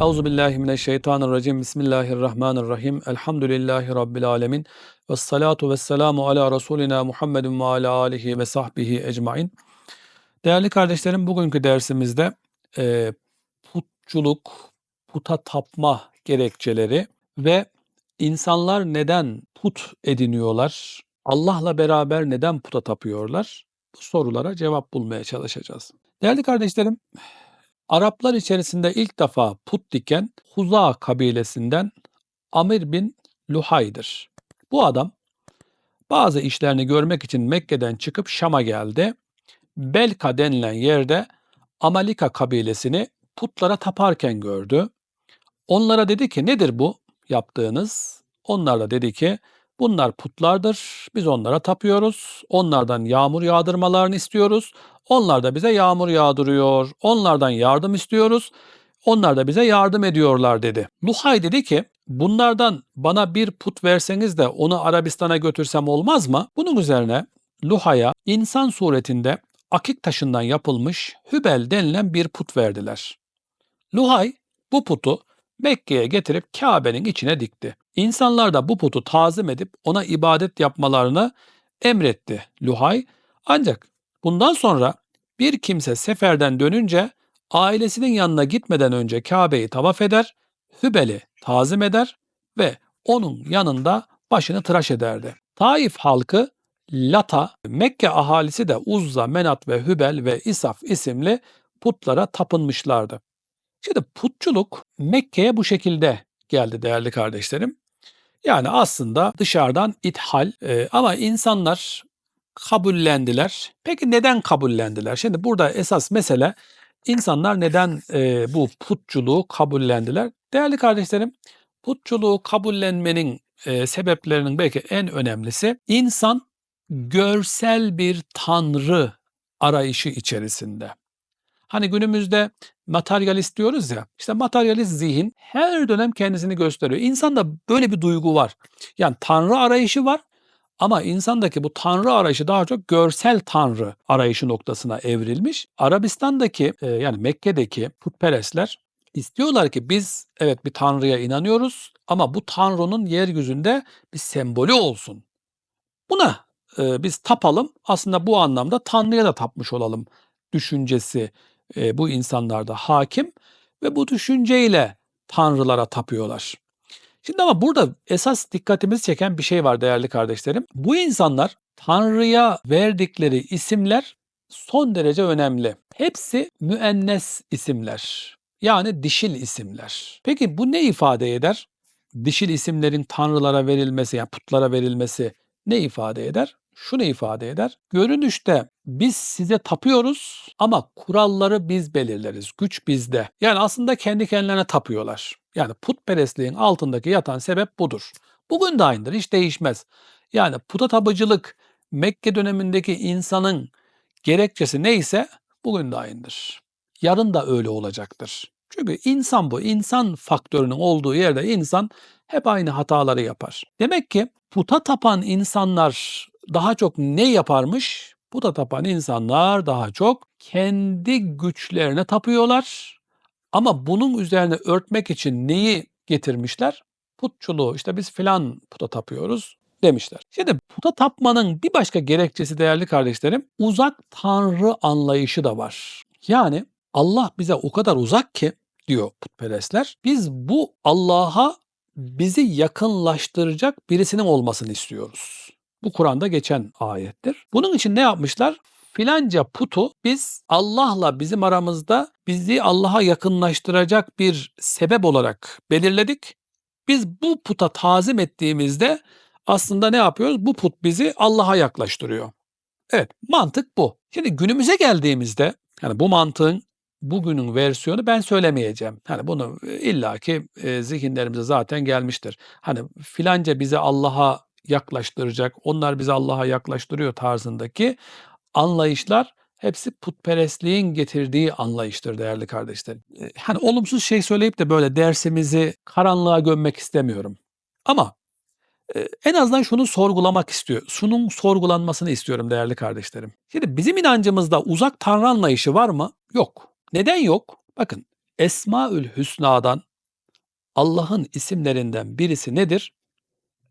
Euzubillahimineşşeytanirracim. Bismillahirrahmanirrahim. Elhamdülillahi Rabbil alemin. Ve salatu ve selamu ala Resulina Muhammedin ve ala alihi ve sahbihi ecmain. Değerli kardeşlerim bugünkü dersimizde e, putçuluk, puta tapma gerekçeleri ve insanlar neden put ediniyorlar, Allah'la beraber neden puta tapıyorlar? Bu sorulara cevap bulmaya çalışacağız. Değerli kardeşlerim, Araplar içerisinde ilk defa put diken Huza kabilesinden Amir bin Luhay'dır. Bu adam bazı işlerini görmek için Mekke'den çıkıp Şam'a geldi. Belka denilen yerde Amalika kabilesini putlara taparken gördü. Onlara dedi ki nedir bu yaptığınız? Onlar da dedi ki bunlar putlardır. Biz onlara tapıyoruz. Onlardan yağmur yağdırmalarını istiyoruz. Onlar da bize yağmur yağdırıyor. Onlardan yardım istiyoruz. Onlar da bize yardım ediyorlar dedi. Luhay dedi ki bunlardan bana bir put verseniz de onu Arabistan'a götürsem olmaz mı? Bunun üzerine Luhay'a insan suretinde akik taşından yapılmış Hübel denilen bir put verdiler. Luhay bu putu Mekke'ye getirip Kabe'nin içine dikti. İnsanlar da bu putu tazim edip ona ibadet yapmalarını emretti Luhay. Ancak bundan sonra bir kimse seferden dönünce ailesinin yanına gitmeden önce Kabe'yi tavaf eder, Hübel'i tazim eder ve onun yanında başını tıraş ederdi. Taif halkı Lata, Mekke ahalisi de Uzza, Menat ve Hübel ve İsaf isimli putlara tapınmışlardı. Şimdi putçuluk Mekke'ye bu şekilde geldi değerli kardeşlerim. Yani aslında dışarıdan ithal e, ama insanlar kabullendiler. Peki neden kabullendiler? Şimdi burada esas mesele insanlar neden e, bu putçuluğu kabullendiler? Değerli kardeşlerim, putçuluğu kabullenmenin e, sebeplerinin belki en önemlisi insan görsel bir tanrı arayışı içerisinde. Hani günümüzde materyalist diyoruz ya. İşte materyalist zihin her dönem kendisini gösteriyor. İnsanda böyle bir duygu var. Yani tanrı arayışı var ama insandaki bu tanrı arayışı daha çok görsel tanrı arayışı noktasına evrilmiş. Arabistan'daki e, yani Mekke'deki putperestler istiyorlar ki biz evet bir tanrıya inanıyoruz ama bu tanrının yeryüzünde bir sembolü olsun. Buna e, biz tapalım aslında bu anlamda tanrıya da tapmış olalım düşüncesi e, bu insanlarda hakim ve bu düşünceyle tanrılara tapıyorlar. Şimdi ama burada esas dikkatimizi çeken bir şey var değerli kardeşlerim. Bu insanlar Tanrı'ya verdikleri isimler son derece önemli. Hepsi müennes isimler. Yani dişil isimler. Peki bu ne ifade eder? Dişil isimlerin tanrılara verilmesi, yani putlara verilmesi ne ifade eder? Şunu ifade eder. Görünüşte biz size tapıyoruz ama kuralları biz belirleriz. Güç bizde. Yani aslında kendi kendilerine tapıyorlar. Yani putperestliğin altındaki yatan sebep budur. Bugün de aynıdır, hiç değişmez. Yani puta tapıcılık Mekke dönemindeki insanın gerekçesi neyse bugün de aynıdır. Yarın da öyle olacaktır. Çünkü insan bu. insan faktörünün olduğu yerde insan hep aynı hataları yapar. Demek ki puta tapan insanlar daha çok ne yaparmış? Puta tapan insanlar daha çok kendi güçlerine tapıyorlar ama bunun üzerine örtmek için neyi getirmişler? Putçuluğu. İşte biz filan puta tapıyoruz demişler. Şimdi puta tapmanın bir başka gerekçesi değerli kardeşlerim uzak tanrı anlayışı da var. Yani Allah bize o kadar uzak ki diyor putperestler. Biz bu Allah'a bizi yakınlaştıracak birisinin olmasını istiyoruz. Bu Kur'an'da geçen ayettir. Bunun için ne yapmışlar? filanca putu biz Allah'la bizim aramızda bizi Allah'a yakınlaştıracak bir sebep olarak belirledik. Biz bu puta tazim ettiğimizde aslında ne yapıyoruz? Bu put bizi Allah'a yaklaştırıyor. Evet, mantık bu. Şimdi günümüze geldiğimizde yani bu mantığın bugünün versiyonu ben söylemeyeceğim. Hani bunu illaki e, zihinlerimize zaten gelmiştir. Hani filanca bizi Allah'a yaklaştıracak, onlar bizi Allah'a yaklaştırıyor tarzındaki anlayışlar hepsi putperestliğin getirdiği anlayıştır değerli kardeşlerim. Hani olumsuz şey söyleyip de böyle dersimizi karanlığa gömmek istemiyorum. Ama en azından şunu sorgulamak istiyor. Şunun sorgulanmasını istiyorum değerli kardeşlerim. Şimdi bizim inancımızda uzak tanrı anlayışı var mı? Yok. Neden yok? Bakın Esmaül Hüsna'dan Allah'ın isimlerinden birisi nedir?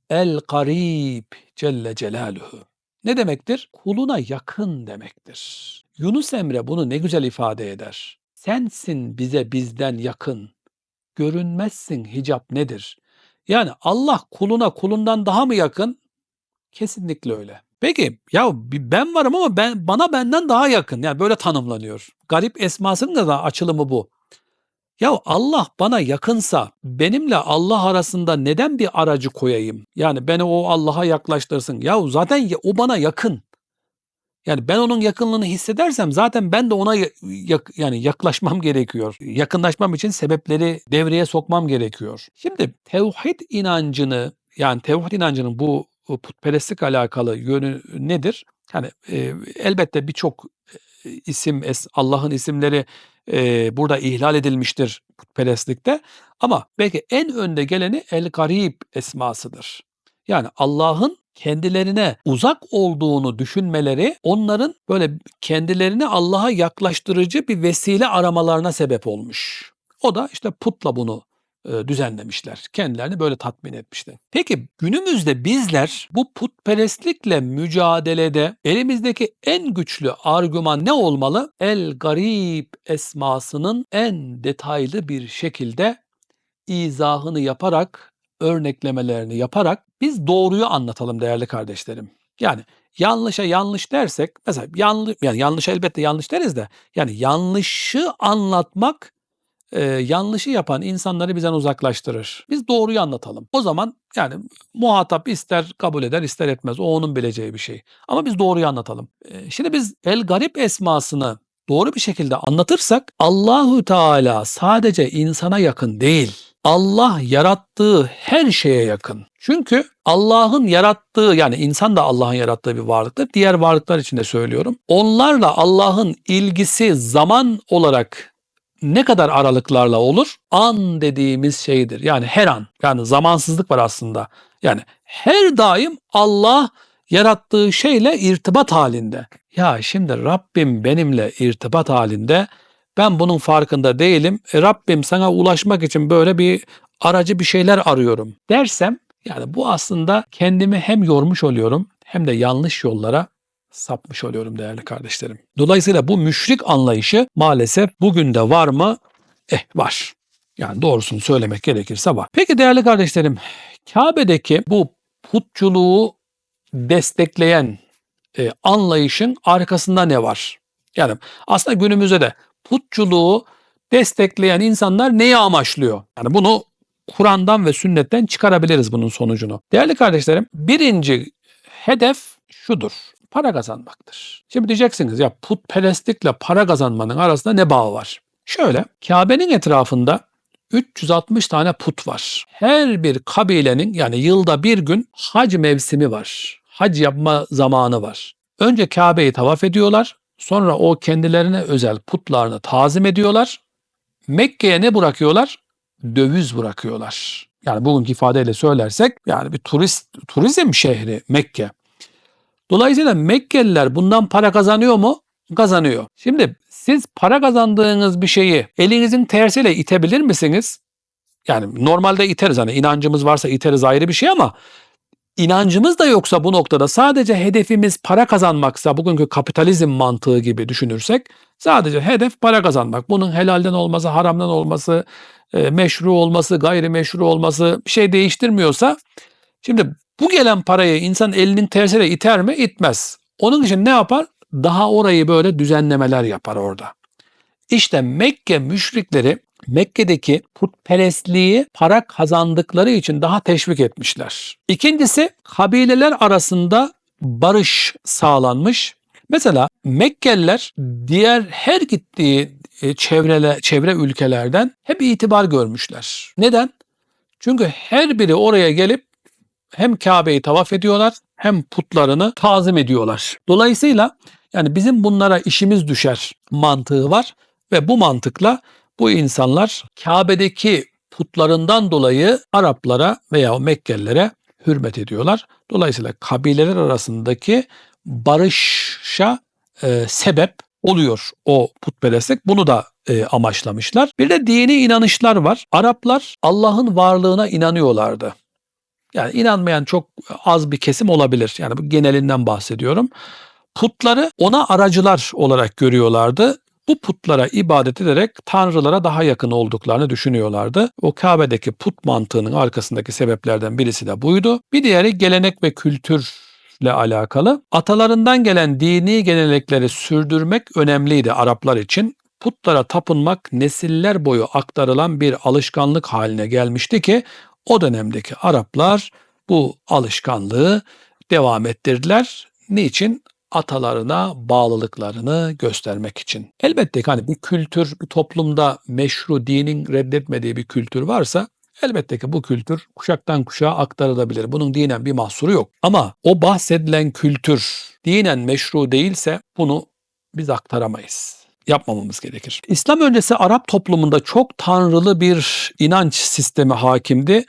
El-Garib Celle Celaluhu. Ne demektir? Kuluna yakın demektir. Yunus Emre bunu ne güzel ifade eder. Sensin bize bizden yakın. Görünmezsin hicap nedir? Yani Allah kuluna kulundan daha mı yakın? Kesinlikle öyle. Peki ya ben varım ama ben bana benden daha yakın. Yani böyle tanımlanıyor. Garip esmasının da açılımı bu. Ya Allah bana yakınsa benimle Allah arasında neden bir aracı koyayım? Yani beni o Allah'a yaklaştırsın. Ya zaten o bana yakın. Yani ben onun yakınlığını hissedersem zaten ben de ona ya- yak- yani yaklaşmam gerekiyor. Yakınlaşmam için sebepleri devreye sokmam gerekiyor. Şimdi tevhid inancını yani tevhid inancının bu putperestlik alakalı yönü nedir? Yani e, elbette birçok isim Allah'ın isimleri e, burada ihlal edilmiştir putperestlikte. Ama belki en önde geleni El Garib esmasıdır. Yani Allah'ın kendilerine uzak olduğunu düşünmeleri onların böyle kendilerini Allah'a yaklaştırıcı bir vesile aramalarına sebep olmuş. O da işte putla bunu düzenlemişler. Kendilerini böyle tatmin etmişler. Peki günümüzde bizler bu putperestlikle mücadelede elimizdeki en güçlü argüman ne olmalı? El Garib esmasının en detaylı bir şekilde izahını yaparak, örneklemelerini yaparak biz doğruyu anlatalım değerli kardeşlerim. Yani yanlışa yanlış dersek mesela yanlış yani yanlış elbette yanlış deriz de yani yanlışı anlatmak e, yanlışı yapan insanları bizden uzaklaştırır. Biz doğruyu anlatalım. O zaman yani muhatap ister kabul eder ister etmez. O onun bileceği bir şey. Ama biz doğruyu anlatalım. E, şimdi biz El Garip esmasını doğru bir şekilde anlatırsak Allahu Teala sadece insana yakın değil. Allah yarattığı her şeye yakın. Çünkü Allah'ın yarattığı yani insan da Allah'ın yarattığı bir varlıktır. Diğer varlıklar için de söylüyorum. Onlarla Allah'ın ilgisi zaman olarak ne kadar aralıklarla olur? An dediğimiz şeydir. Yani her an. Yani zamansızlık var aslında. Yani her daim Allah yarattığı şeyle irtibat halinde. Ya şimdi Rabbim benimle irtibat halinde. Ben bunun farkında değilim. E, Rabbim sana ulaşmak için böyle bir aracı bir şeyler arıyorum dersem yani bu aslında kendimi hem yormuş oluyorum hem de yanlış yollara sapmış oluyorum değerli kardeşlerim. Dolayısıyla bu müşrik anlayışı maalesef bugün de var mı? Eh var. Yani doğrusunu söylemek gerekirse var. Peki değerli kardeşlerim, Kabe'deki bu putçuluğu destekleyen e, anlayışın arkasında ne var? Yani aslında günümüzde de putçuluğu destekleyen insanlar neyi amaçlıyor? Yani bunu Kur'an'dan ve sünnetten çıkarabiliriz bunun sonucunu. Değerli kardeşlerim, birinci hedef şudur. Para kazanmaktır. Şimdi diyeceksiniz ya putperestlikle para kazanmanın arasında ne bağı var? Şöyle, Kabe'nin etrafında 360 tane put var. Her bir kabilenin yani yılda bir gün hac mevsimi var. Hac yapma zamanı var. Önce Kabe'yi tavaf ediyorlar. Sonra o kendilerine özel putlarını tazim ediyorlar. Mekke'ye ne bırakıyorlar? Döviz bırakıyorlar. Yani bugünkü ifadeyle söylersek yani bir turist turizm şehri Mekke. Dolayısıyla Mekkeliler bundan para kazanıyor mu? Kazanıyor. Şimdi siz para kazandığınız bir şeyi elinizin tersiyle itebilir misiniz? Yani normalde iteriz hani inancımız varsa iteriz ayrı bir şey ama inancımız da yoksa bu noktada sadece hedefimiz para kazanmaksa bugünkü kapitalizm mantığı gibi düşünürsek sadece hedef para kazanmak. Bunun helalden olması, haramdan olması, e, meşru olması, gayrimeşru olması bir şey değiştirmiyorsa şimdi bu gelen parayı insan elinin tersiyle iter mi? İtmez. Onun için ne yapar? Daha orayı böyle düzenlemeler yapar orada. İşte Mekke müşrikleri Mekke'deki putperestliği para kazandıkları için daha teşvik etmişler. İkincisi kabileler arasında barış sağlanmış. Mesela Mekkeliler diğer her gittiği e, çevrele, çevre ülkelerden hep itibar görmüşler. Neden? Çünkü her biri oraya gelip hem Kabe'yi tavaf ediyorlar hem putlarını tazim ediyorlar. Dolayısıyla yani bizim bunlara işimiz düşer mantığı var ve bu mantıkla bu insanlar Kabe'deki putlarından dolayı Araplara veya Mekkelilere hürmet ediyorlar. Dolayısıyla kabileler arasındaki barışa e, sebep oluyor o putperestlik. Bunu da e, amaçlamışlar. Bir de dini inanışlar var. Araplar Allah'ın varlığına inanıyorlardı. Yani inanmayan çok az bir kesim olabilir. Yani bu genelinden bahsediyorum. Putları ona aracılar olarak görüyorlardı. Bu putlara ibadet ederek tanrılara daha yakın olduklarını düşünüyorlardı. O Kabe'deki put mantığının arkasındaki sebeplerden birisi de buydu. Bir diğeri gelenek ve kültürle alakalı. Atalarından gelen dini gelenekleri sürdürmek önemliydi Araplar için. Putlara tapınmak nesiller boyu aktarılan bir alışkanlık haline gelmişti ki o dönemdeki Araplar bu alışkanlığı devam ettirdiler. Niçin? Atalarına bağlılıklarını göstermek için. Elbette ki hani bir kültür, bir toplumda meşru dinin reddetmediği bir kültür varsa elbette ki bu kültür kuşaktan kuşağa aktarılabilir. Bunun dinen bir mahsuru yok. Ama o bahsedilen kültür dinen meşru değilse bunu biz aktaramayız yapmamamız gerekir. İslam öncesi Arap toplumunda çok tanrılı bir inanç sistemi hakimdi.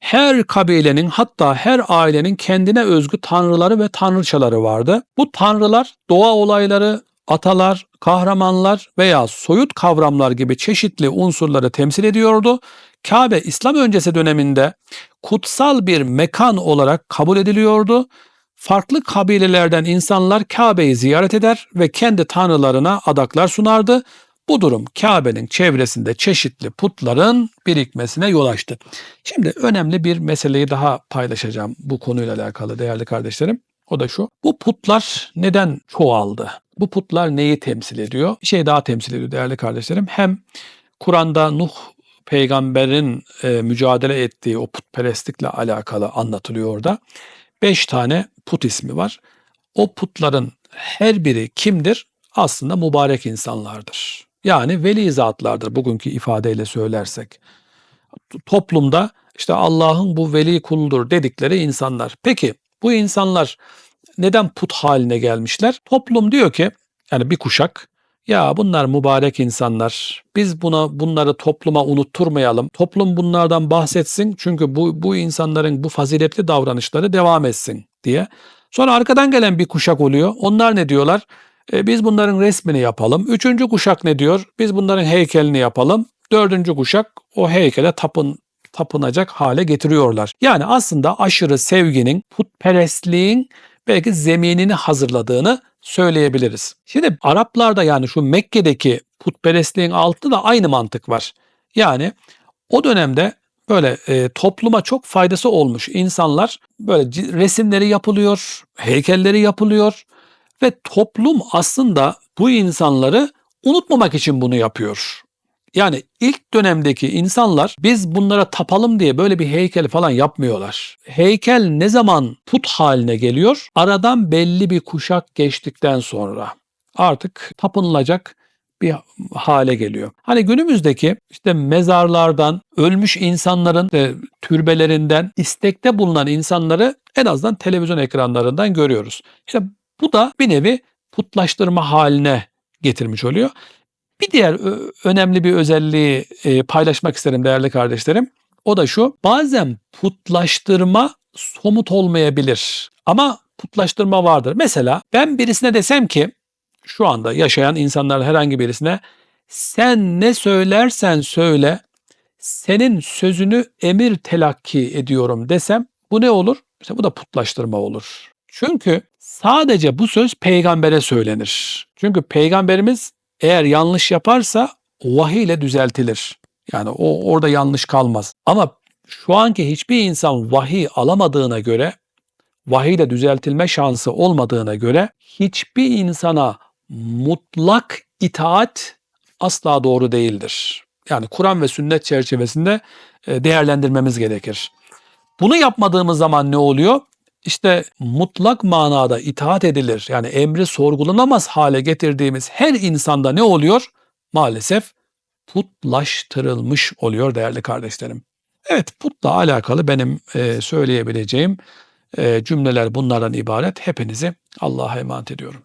Her kabilenin hatta her ailenin kendine özgü tanrıları ve tanrıçaları vardı. Bu tanrılar doğa olayları, atalar, kahramanlar veya soyut kavramlar gibi çeşitli unsurları temsil ediyordu. Kabe İslam öncesi döneminde kutsal bir mekan olarak kabul ediliyordu. Farklı kabilelerden insanlar Kabe'yi ziyaret eder ve kendi tanrılarına adaklar sunardı. Bu durum Kabe'nin çevresinde çeşitli putların birikmesine yol açtı. Şimdi önemli bir meseleyi daha paylaşacağım bu konuyla alakalı değerli kardeşlerim. O da şu. Bu putlar neden çoğaldı? Bu putlar neyi temsil ediyor? Bir şey daha temsil ediyor değerli kardeşlerim. Hem Kur'an'da Nuh peygamberin e, mücadele ettiği o putperestlikle alakalı anlatılıyor orada. Beş tane put ismi var. O putların her biri kimdir? Aslında mübarek insanlardır. Yani veli zatlardır bugünkü ifadeyle söylersek. Toplumda işte Allah'ın bu veli kuludur dedikleri insanlar. Peki bu insanlar neden put haline gelmişler? Toplum diyor ki yani bir kuşak ya bunlar mübarek insanlar. Biz buna bunları topluma unutturmayalım. Toplum bunlardan bahsetsin çünkü bu bu insanların bu faziletli davranışları devam etsin diye. Sonra arkadan gelen bir kuşak oluyor. Onlar ne diyorlar? E, biz bunların resmini yapalım. Üçüncü kuşak ne diyor? Biz bunların heykelini yapalım. Dördüncü kuşak o heykele tapın tapınacak hale getiriyorlar. Yani aslında aşırı sevginin, putperestliğin belki zeminini hazırladığını söyleyebiliriz. Şimdi Araplarda yani şu Mekke'deki putperestliğin altında da aynı mantık var. Yani o dönemde böyle e, topluma çok faydası olmuş insanlar böyle resimleri yapılıyor, heykelleri yapılıyor ve toplum aslında bu insanları unutmamak için bunu yapıyor. Yani ilk dönemdeki insanlar biz bunlara tapalım diye böyle bir heykel falan yapmıyorlar. Heykel ne zaman put haline geliyor? Aradan belli bir kuşak geçtikten sonra artık tapınılacak bir hale geliyor. Hani günümüzdeki işte mezarlardan, ölmüş insanların işte türbelerinden istekte bulunan insanları en azından televizyon ekranlarından görüyoruz. İşte bu da bir nevi putlaştırma haline getirmiş oluyor. Bir diğer önemli bir özelliği e, paylaşmak isterim değerli kardeşlerim. O da şu. Bazen putlaştırma somut olmayabilir. Ama putlaştırma vardır. Mesela ben birisine desem ki şu anda yaşayan insanlar herhangi birisine sen ne söylersen söyle senin sözünü emir telakki ediyorum desem bu ne olur? İşte bu da putlaştırma olur. Çünkü sadece bu söz peygambere söylenir. Çünkü peygamberimiz eğer yanlış yaparsa vahiy ile düzeltilir. Yani o orada yanlış kalmaz. Ama şu anki hiçbir insan vahiy alamadığına göre, vahiy ile düzeltilme şansı olmadığına göre hiçbir insana mutlak itaat asla doğru değildir. Yani Kur'an ve sünnet çerçevesinde e, değerlendirmemiz gerekir. Bunu yapmadığımız zaman ne oluyor? İşte mutlak manada itaat edilir. Yani emri sorgulanamaz hale getirdiğimiz her insanda ne oluyor? Maalesef putlaştırılmış oluyor değerli kardeşlerim. Evet putla alakalı benim e, söyleyebileceğim e, cümleler bunlardan ibaret. Hepinizi Allah'a emanet ediyorum.